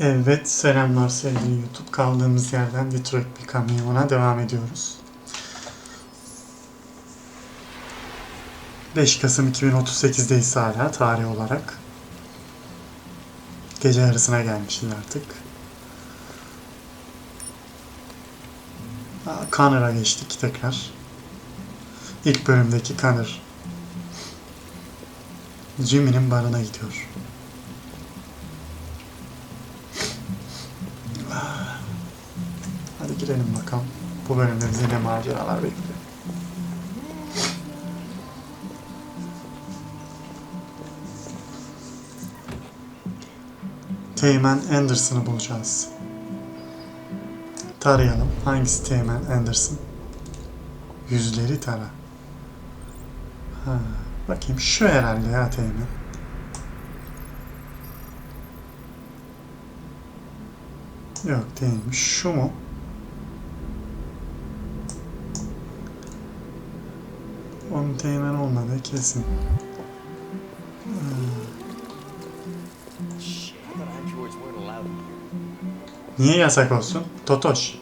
Evet, selamlar sevgili YouTube. Kaldığımız yerden Detroit Become Human'a devam ediyoruz. 5 Kasım 2038'deyiz hala tarih olarak. Gece yarısına gelmişiz artık. Connor'a geçtik tekrar. İlk bölümdeki Connor. Jimmy'nin barına gidiyor. Girelim bakalım. Bu bölümde bizi ne maceralar bekliyor. Teğmen Anderson'ı bulacağız. Tarayalım. Hangisi Teğmen Anderson? Yüzleri tara. Ha, bakayım şu herhalde ya Teğmen. Yok değilmiş. Şu mu? Onun teğmen olmadığı kesin. Niye yasak olsun? Totoş.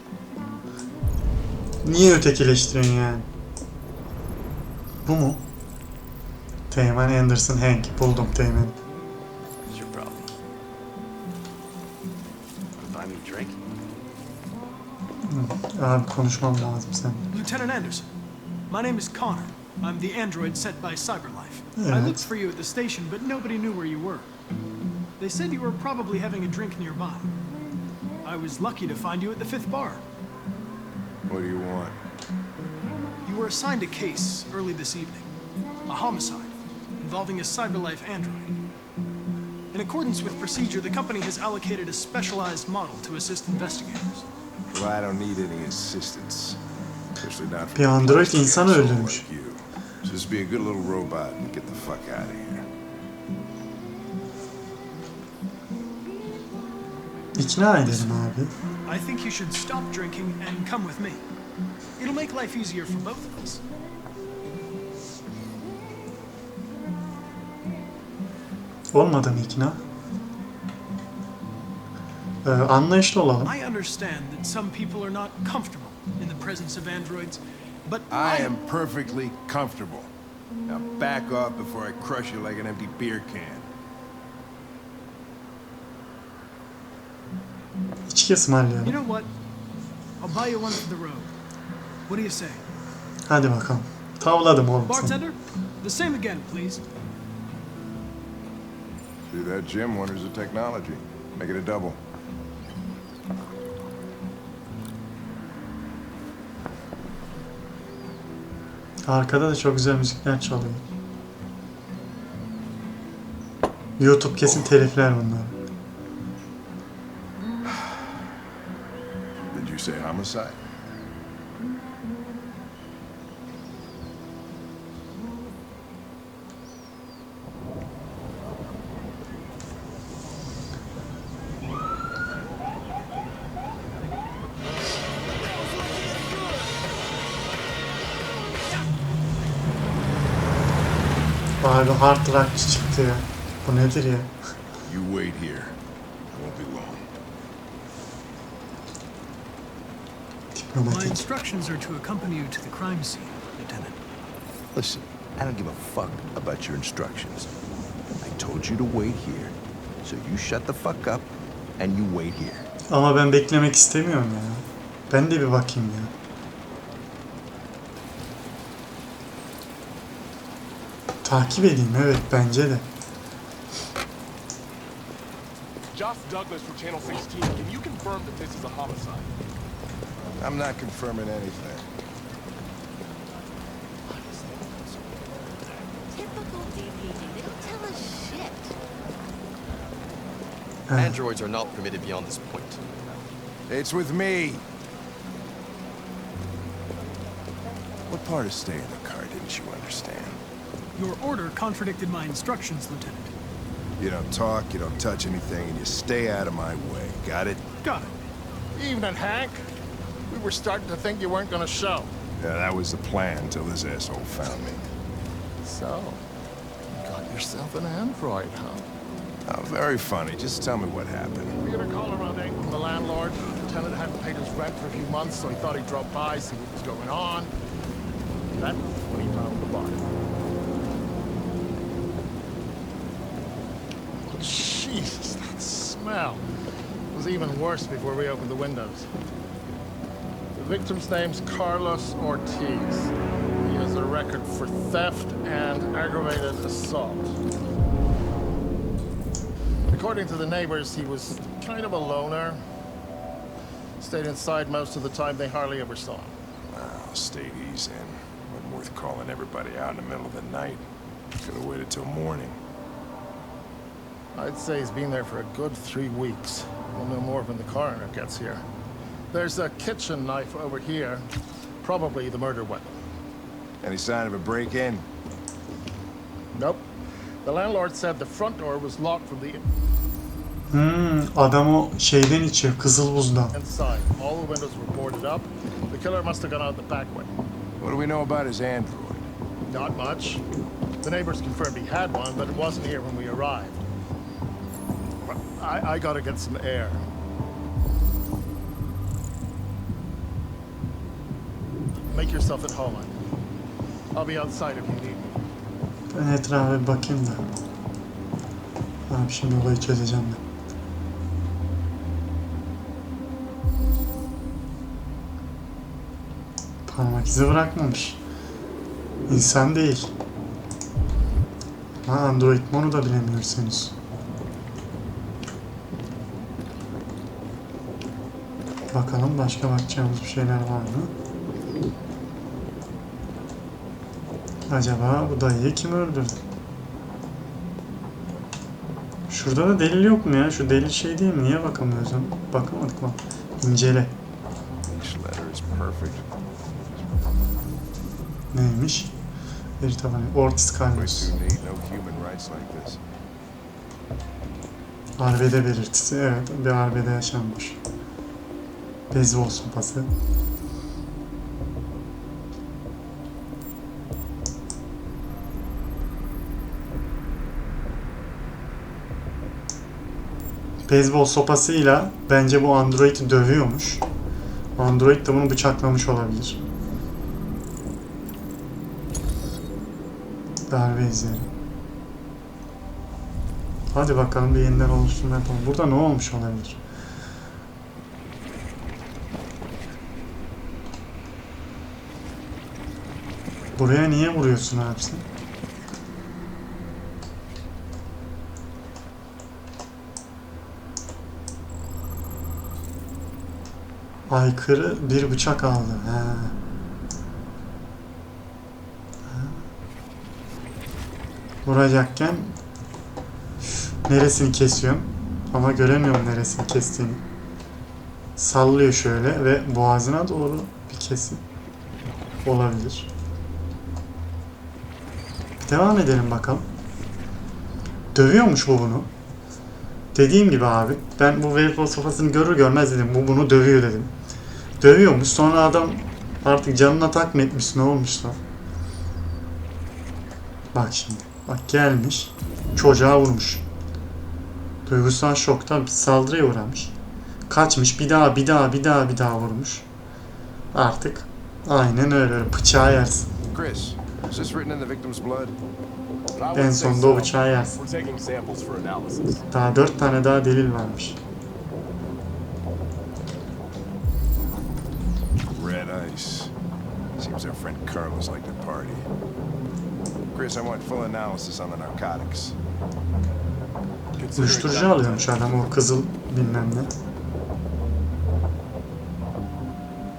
Niye ötekileştiriyorsun yani? Bu mu? Teğmen Anderson Hank. Buldum Teğmen. Abi konuşmam lazım sen. Lieutenant Anderson, my name is Connor. I'm the android sent by CyberLife. I looked for you at the station, but nobody knew where you were. They said you were probably having a drink nearby. I was lucky to find you at the fifth bar. What do you want? You were assigned a case early this evening a homicide involving a CyberLife android. In accordance with procedure, the company has allocated a specialized model to assist investigators. Well, I don't need any assistance. Especially not from Bir a android plastic insan asshole öldürmüş. Like you. Just be a good little robot and get the fuck out of here. İkna edelim abi. I think you should stop drinking and come with me. It'll make life easier for both of us. Olmadı mı ikna? Ee, anlayışlı olalım. I understand that some people are not comfortable in the presence of androids, but I am perfectly comfortable. Now back off before I crush you like an empty beer can. İçki ısmarlayalım. You know what? I'll buy you one for the road. What do you say? Hadi bakalım. Tavladım oğlum seni. Bartender, the same again, please. See that, Jim? Wonders of technology. Make it a double. Arkada da çok güzel müzikler çalıyor. YouTube kesin telifler bunlar. Did you say homicide? Abi hard rockçı çıktı ya. Bu nedir ya? You wait here. I won't be long. My instructions are to accompany you to the crime scene, Lieutenant. Listen, I don't give a fuck about your instructions. I told you to wait here. So you shut the fuck up and you wait here. Ama ben beklemek istemiyorum ya. Ben de bir bakayım ya. Takip edeyim evet bence de. Josh Douglas from Channel 16. Can you confirm that this is a homicide? I'm not confirming anything. Ha, Androids are not permitted beyond this point. It's with me. What part of stay in the car didn't you understand? Your order contradicted my instructions, Lieutenant. You don't talk, you don't touch anything, and you stay out of my way. Got it? Got it. Evening, Hank. We were starting to think you weren't gonna show. Yeah, that was the plan until this asshole found me. So, you got yourself an android, huh? Oh, very funny. Just tell me what happened. We got a call around 8 from the landlord. The tenant hadn't paid his rent for a few months, so he thought he'd drop by, see what was going on. That's when he found the body. Oh, Jesus, that smell was even worse before we opened the windows. The victim's name's Carlos Ortiz. He has a record for theft and aggravated assault. According to the neighbors, he was kind of a loner. Stayed inside most of the time. They hardly ever saw him. Well, stayed easy wasn't worth calling everybody out in the middle of the night. Could have waited till morning. I'd say he's been there for a good three weeks. We'll know more when the coroner gets here. There's a kitchen knife over here. Probably the murder weapon. Any sign of a break-in? Nope. The landlord said the front door was locked from the Hmm, adam o şeyden içiyor, kızıl buzdan. inside. All the windows were boarded up. The killer must have gone out the back way. What do we know about his android? Not much. The neighbors confirmed he had one, but it wasn't here when we arrived. I, I gotta get some air. Make yourself at home. I'll be outside if you need me. Ben etrafa bakayım da. Abi şimdi olayı çözeceğim ben. Parmak izi bırakmamış. İnsan değil. Ha Android mi onu da bilemiyoruz henüz. Bakalım başka bakacağımız bir şeyler var mı? Acaba bu dayıyı kim öldürdü? Şurada da delil yok mu ya? Şu delil şey değil mi? Niye bakamıyoruz? Bakamadık mı? İncele. Neymiş? Bir tabanı. Ortiz Carlos. Arbede belirtisi. Evet, bir arbede yaşanmış. Beyzbol sopası. Beyzbol sopasıyla bence bu androidi dövüyormuş. Android de bunu bıçaklamış olabilir. Darbe izleri. Hadi bakalım bir yeniden oluşturma yapalım. Burada ne olmuş olabilir? Buraya niye vuruyorsun abi sen? Aykırı bir bıçak aldı. He. Vuracakken neresini kesiyorum ama göremiyorum neresini kestiğini. Sallıyor şöyle ve boğazına doğru bir kesim olabilir. Devam edelim bakalım. Dövüyormuş bu bunu. Dediğim gibi abi ben bu Velcro sofasını görür görmez dedim bu bunu dövüyor dedim. Dövüyormuş sonra adam artık canına tak etmiş ne olmuşsa. Bak şimdi bak gelmiş çocuğa vurmuş. Duygusal şoktan saldırıya uğramış. Kaçmış bir daha bir daha bir daha bir daha vurmuş. Artık aynen öyle öyle bıçağı yersin. Chris, is this written in the victim's blood? I En sonunda o so. bıçağı yersin. We're taking samples for analysis. Daha dört tane daha delil varmış. Red ice. Seems our friend Carlos liked to party. Chris, I want full analysis on the narcotics. Uyuşturucu alıyormuş adam o kızıl bilmem ne.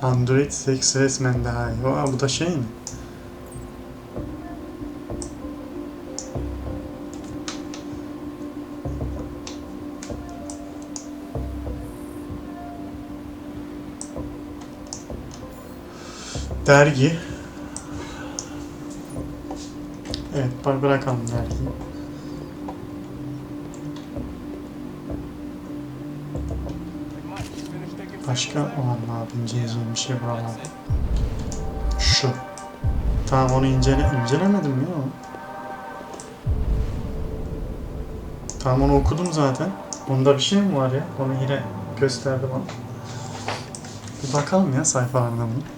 Android seks resmen daha iyi. Aa, bu da şey mi? Dergi. Evet, bak bırakalım dergiyi. Başka olan abi inceleyeceğim bir şey buralarda. Şu. Tamam onu incele incelemedim ya. Tamam onu okudum zaten. Onda bir şey mi var ya? Onu yine gösterdi bana. Bir bakalım ya sayfalarına bunu.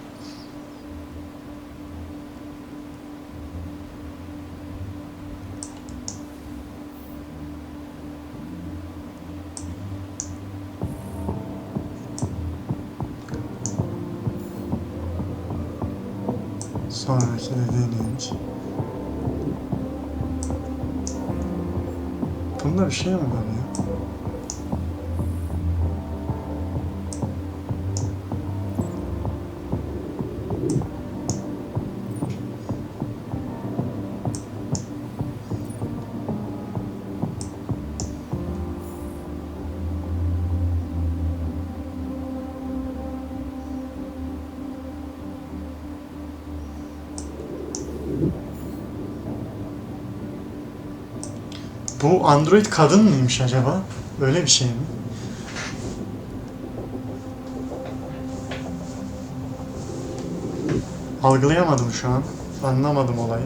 Android kadın mıymış acaba? Öyle bir şey mi? Algılayamadım şu an. Anlamadım olayı.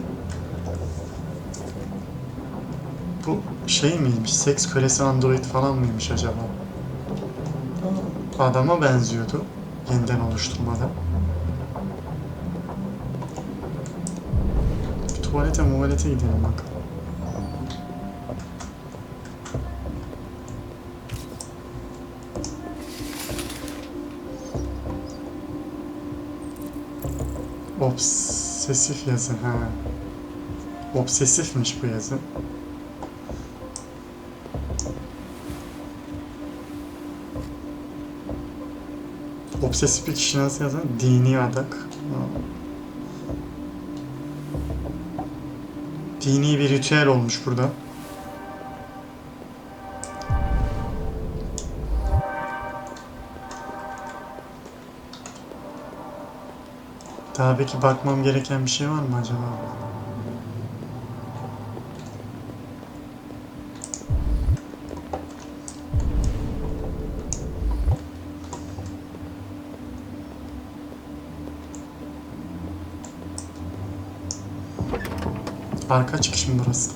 Bu şey miymiş? Seks kölesi Android falan mıymış acaba? Adama benziyordu. Yeniden oluşturmada. Tuvalete muvalete gidelim bakalım. Obsesif yazı ha. Obsesifmiş bu yazı. Obsesif bir kişi nasıl yazar? Dini adak. Dini bir ritüel olmuş burada. Daha peki bakmam gereken bir şey var mı acaba? Arka çıkış mı burası?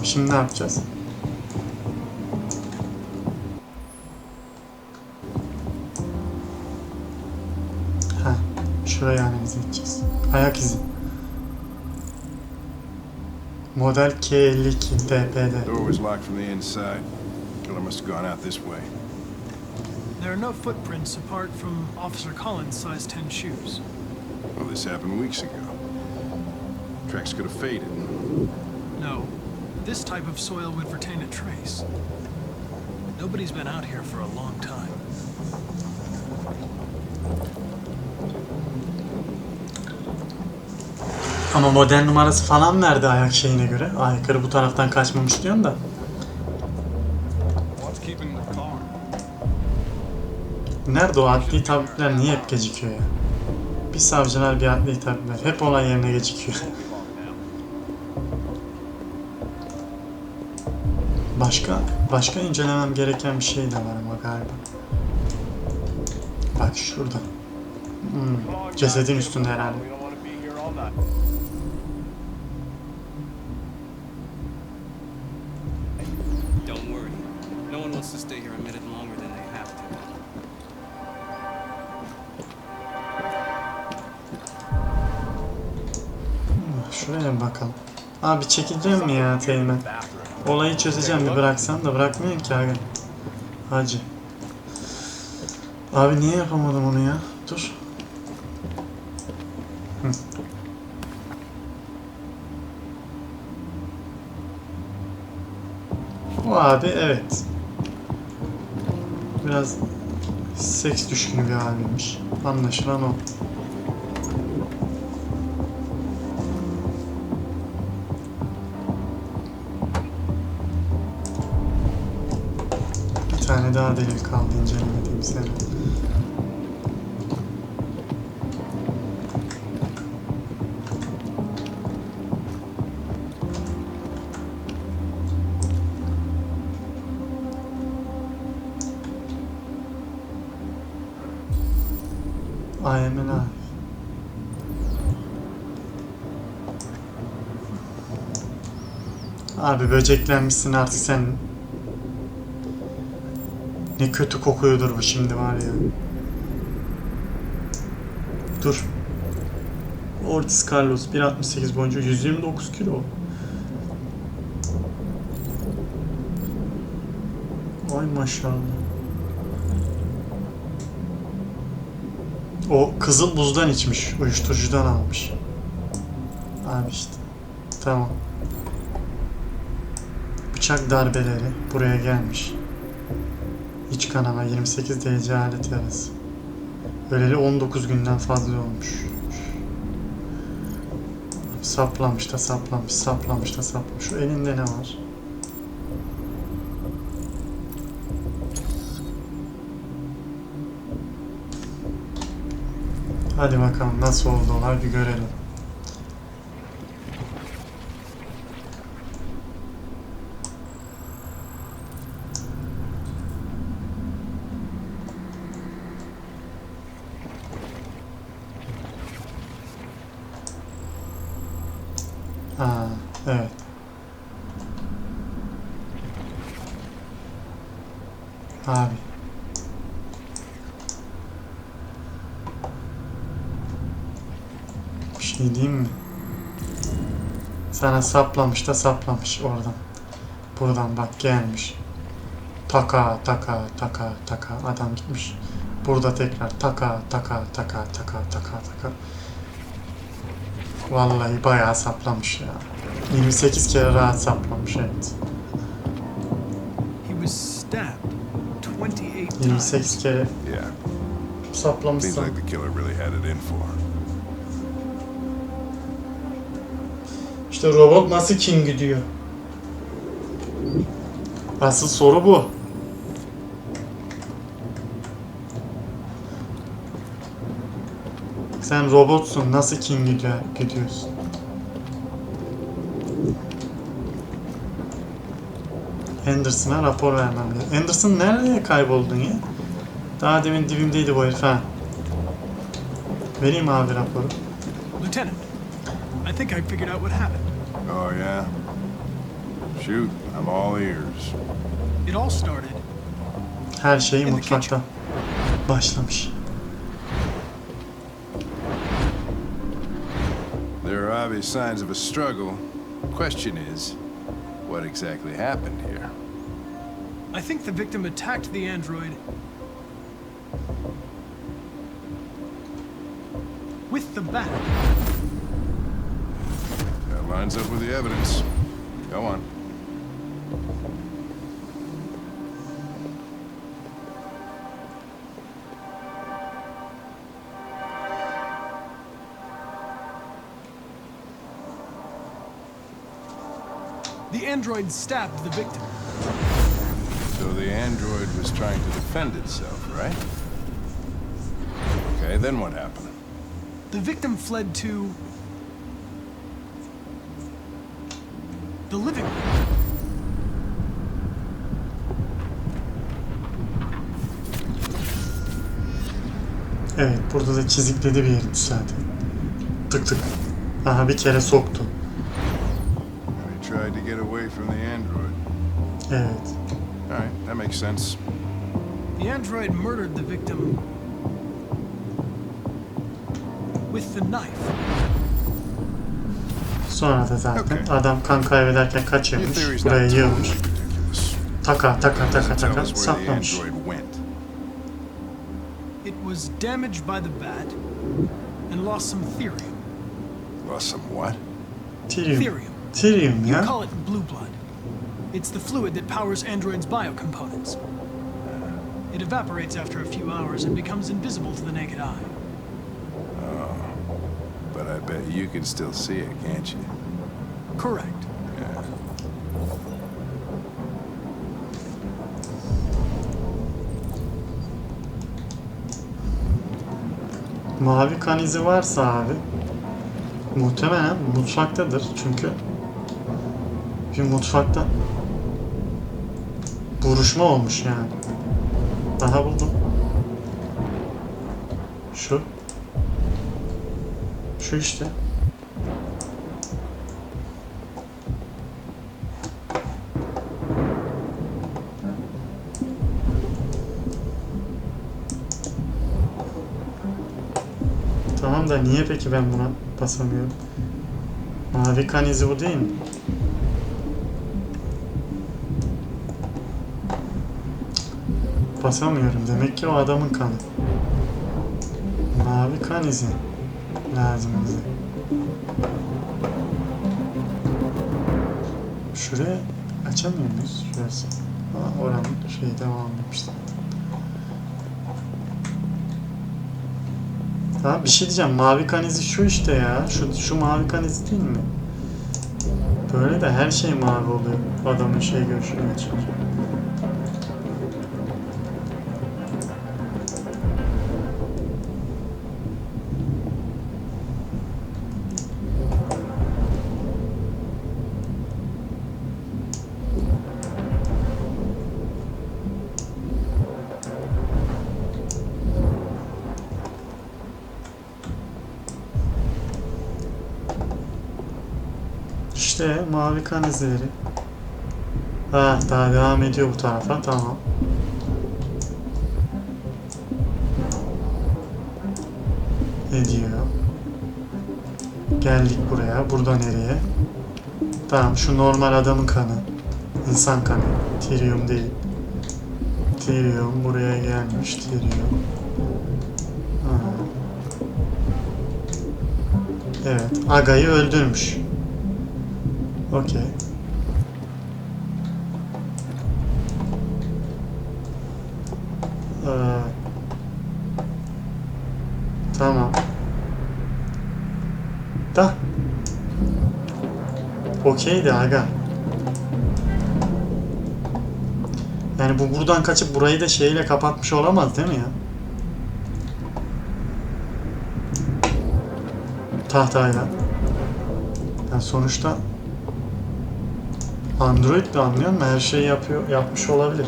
Tamam şimdi ne yapacağız? Ha, şurayı analiz edeceğiz. Ayak izi. Model K52 DPD. Door was locked from the inside. Killer must have gone out this way. There are no footprints apart from Officer Collins' size 10 shoes. Well, this happened weeks ago. Tracks could have faded. No, this type of soil would retain a trace. Nobody's been out here for a long time. Ama model numarası falan verdi ayak şeyine göre. Ayakları bu taraftan kaçmamış diyorsun da. Nerede o adli tabipler niye hep gecikiyor ya? Bir savcılar bir adli tabipler. Hep olay yerine gecikiyor. Başka başka incelemem gereken bir şey de var ama galiba. Bak şurada. Hmm, cesedin üstünde herhalde. To. Şuraya bakalım. Abi çekeceğim mi ya Teğmen? Olayı çözeceğim bir bıraksan da bırakmıyor ki abi. Hacı. Abi niye yapamadım onu ya? Dur. Hı. O abi evet. Biraz seks düşkünü bir abiymiş. Anlaşılan o. tane daha delil kaldı incelemediğim sene. I am. Abi böceklenmişsin artık sen ne kötü kokuyordur bu şimdi var ya. Dur. Ortiz Carlos 1.68 boyunca 129 kilo. Ay maşallah. O kızıl buzdan içmiş. Uyuşturucudan almış. Abi işte. Tamam. Bıçak darbeleri buraya gelmiş. İç kanama 28 derece alet yarası. Öleli 19 günden fazla olmuş. Saplamış da saplamış, saplamış da saplamış. Şu elinde ne var? Hadi bakalım nasıl oldu olay bir görelim. Evet. Abi. Bir şey diyeyim mi? Sana saplamış da saplamış oradan. Buradan bak gelmiş. Taka taka taka taka adam gitmiş. Burada tekrar taka taka taka taka taka taka. Vallahi bayağı saplamış ya. 28 kere rahat saplamış evet. He was stabbed 28 times. 28 kere Yeah, saplamışsın. seems like the killer really had it in for him. İşte robot nasıl king gidiyor? Asıl soru bu. Sen robotsun nasıl king gidiyor, gidiyorsun? Anderson'a rapor vermem lazım. Anderson nereye kayboldun ya? Daha demin dibimdeydi bu herif ha. Vereyim abi raporu. Lieutenant, I think I figured out what happened. Oh, yeah? Shoot, I'm all ears. It all started Her şey mutfakta başlamış. There are obvious signs of a struggle. Question is, what exactly happened here? I think the victim attacked the android with the bat. That lines up with the evidence. Go on. The android stabbed the victim. So the android was trying to defend itself, right? Okay, then what happened? The victim fled to the living room. Evet burada da çizikledi bir yeri zaten. Tık tık. Aha bir kere soktu. Evet. All right, that makes sense. The android murdered the victim with the knife. Sonra da zaten Okey. adam kan kaybederken Your theory's Buraya not yığılmış. totally ridiculous. Taka taka taka Doesn't tell taka us where the saplamış. android went. It was damaged by the bat and lost some therium. Lost some what? Tirium. Therium. Tirium You ya. call it blue blood. It's the fluid that powers androids' biocomponents. Uh, it evaporates after a few hours and becomes invisible to the naked eye. Oh, But I bet you can still see it, can't you? Correct. Yeah. Mavi kan izi varsa abi muhtemelen mutfaktadır çünkü bir mutfakta vuruşma olmuş yani. Daha buldum. Şu Şu işte. Tamam da niye peki ben buna basamıyorum? Mavi kan bu değil mi? Basamıyorum. Demek ki o adamın kanı. Mavi kan izi lazım bize. Şuraya açamıyor muyuz? Şurası. Ha, oranın şey devam etmiş. Tamam bir şey diyeceğim. Mavi kan izi şu işte ya. Şu, şu mavi kan izi değil mi? Böyle de her şey mavi oluyor. Adamın şey görüşüne geçince. İşte mavi kan izleri. Ha daha devam ediyor bu tarafa. Tamam. Ediyor. Geldik buraya. Burada nereye? Tamam şu normal adamın kanı. İnsan kanı. Tyrion değil. Tyrion buraya gelmiş. Tyrion. Ha. Evet. Aga'yı öldürmüş. Okey. Ee, tamam. Da. Okeydi aga. Yani bu buradan kaçıp burayı da şeyle kapatmış olamaz değil mi ya? Tahtayla. Yani sonuçta Android de anlıyor musun? Her şeyi yapıyor, yapmış olabilir.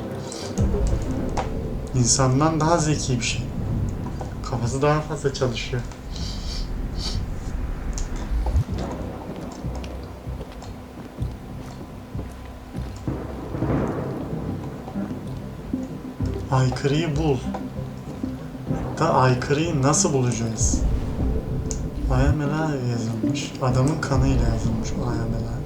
İnsandan daha zeki bir şey. Kafası daha fazla çalışıyor. Aykırıyı bul. Da aykırıyı nasıl bulacağız? Alive yazılmış. Adamın kanıyla yazılmış I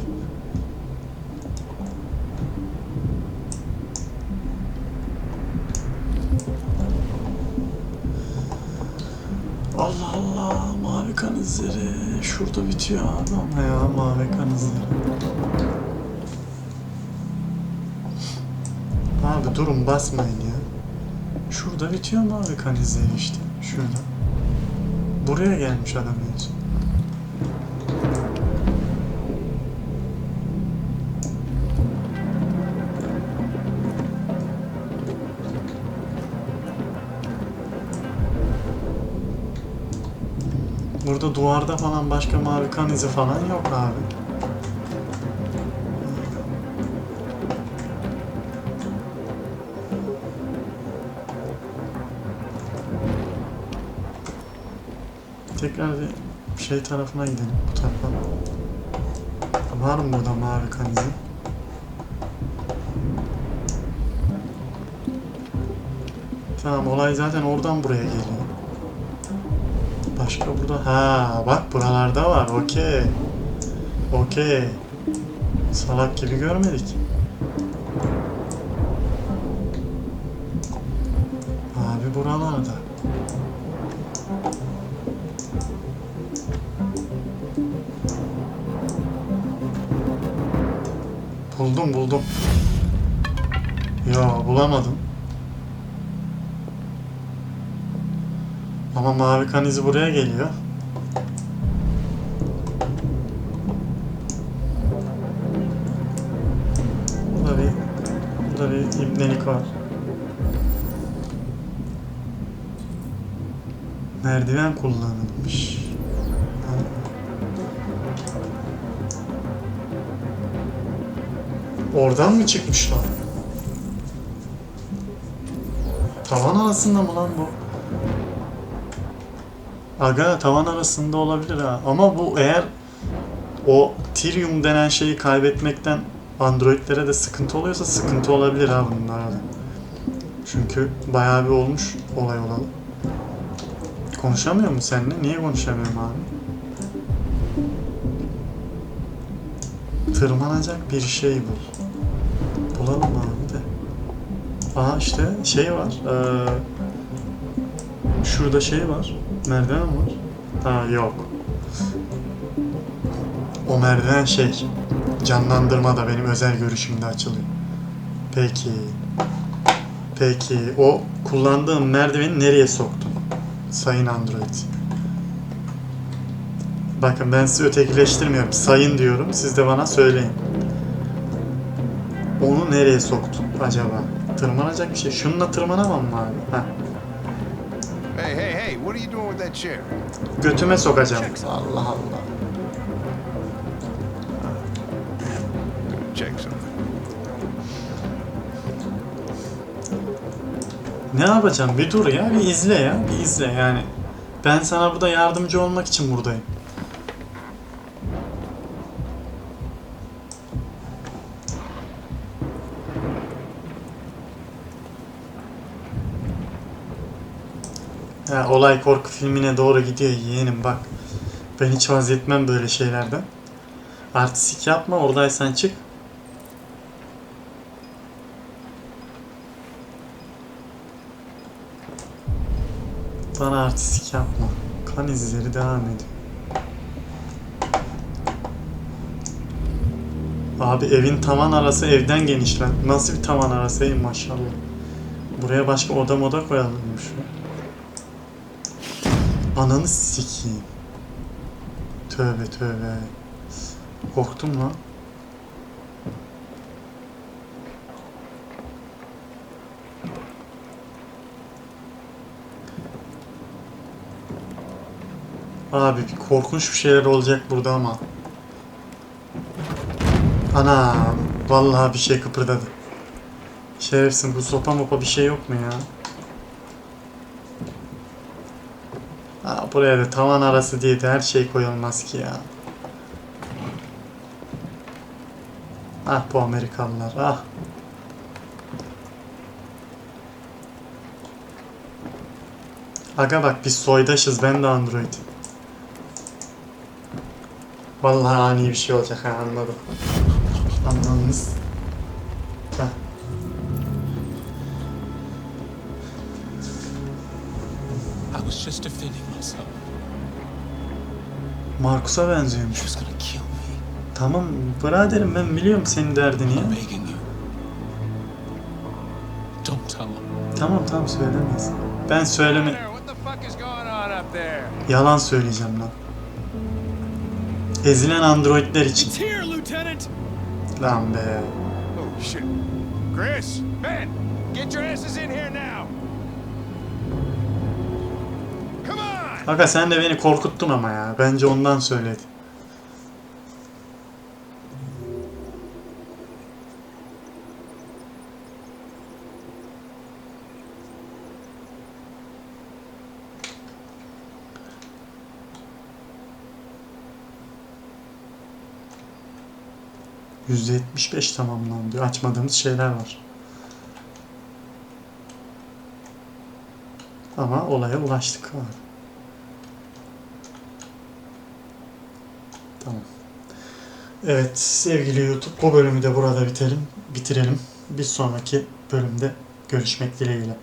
Allah Allah mavi kan izleri şurada bitiyor abi ama ya mavi kan izleri. Abi durun basmayın ya. Şurada bitiyor mavi kan izleri işte. Şurada. Buraya gelmiş adam en. Burada duvarda falan başka mavi kan izi falan yok abi. Tekrar bir şey tarafına gidelim bu tarafa. Var mı burada mavi kan izi? Tamam olay zaten oradan buraya geliyor. Başka burada ha bak buralarda var okey. Okey. Salak gibi görmedik. Abi buralarda. Buldum buldum. Ya bulamadım. Ama mavi kan izi buraya geliyor. Burada bir, burada bir ibnelik var. Merdiven kullanılmış. Oradan mı çıkmışlar? Tavan arasında mı lan bu? Aga tavan arasında olabilir ha. Ama bu eğer o Tyrium denen şeyi kaybetmekten Androidlere de sıkıntı oluyorsa sıkıntı olabilir ha bunlara da. Çünkü bayağı bir olmuş olay olalı. Konuşamıyor mu seninle? Niye konuşamıyorum abi? Tırmanacak bir şey bul. Bulalım abi de. Aa işte şey var. Ee, şurada şey var. Merdiven var. Ha yok. O merdiven şey. Canlandırma da benim özel görüşümde açılıyor. Peki. Peki o kullandığım merdiveni nereye soktun? Sayın Android. Bakın ben sizi ötekileştirmiyorum. Sayın diyorum. Siz de bana söyleyin. Onu nereye soktun acaba? Tırmanacak bir şey. Şununla tırmanamam mı abi? Heh. Are you doing with that chair? Götüme sokacağım. Allah Allah. Gonna check something. Ne yapacağım? Bir dur ya. Bir izle ya. Bir izle yani. Ben sana burada yardımcı olmak için buradayım. Ha, olay korku filmine doğru gidiyor yeğenim bak. Ben hiç vazgeçmem böyle şeylerden. Artistik yapma oradaysan çık. Bana artistik yapma. Kan izleri devam ediyor. Abi evin tavan arası evden geniş lan. Nasıl bir tavan arası ey maşallah. Buraya başka oda moda koyalımmış. Ananı sikeyim. Tövbe tövbe. Korktum lan. Abi bir korkunç bir şeyler olacak burada ama. Ana vallahi bir şey kıpırdadı. Şerefsin bu sopa mopa bir şey yok mu ya? Ha, buraya da tavan arası diye de her şey koyulmaz ki ya. Ah bu Amerikalılar ah. Aga bak biz soydaşız ben de Android. Vallahi ani bir şey olacak ha anladım. Anladınız. Heh. I was just defending myself. Markus'a benziyormuş. She was gonna kill me. Tamam biraderim ben biliyorum senin derdini ya. I'm begging you. Don't tell him. Tamam tamam söylemeyiz. Ben söyleme... Yalan söyleyeceğim lan. Ezilen androidler için. It's here, Lieutenant! Lan be. Oh, shit. Chris, Ben, get your asses in here now. Aga sen de beni korkuttun ama ya. Bence ondan söyledi. %75 tamamlandı. Açmadığımız şeyler var. Ama olaya ulaştık abi. Tamam. Evet sevgili YouTube bu bölümü de burada bitelim, bitirelim. Bir sonraki bölümde görüşmek dileğiyle.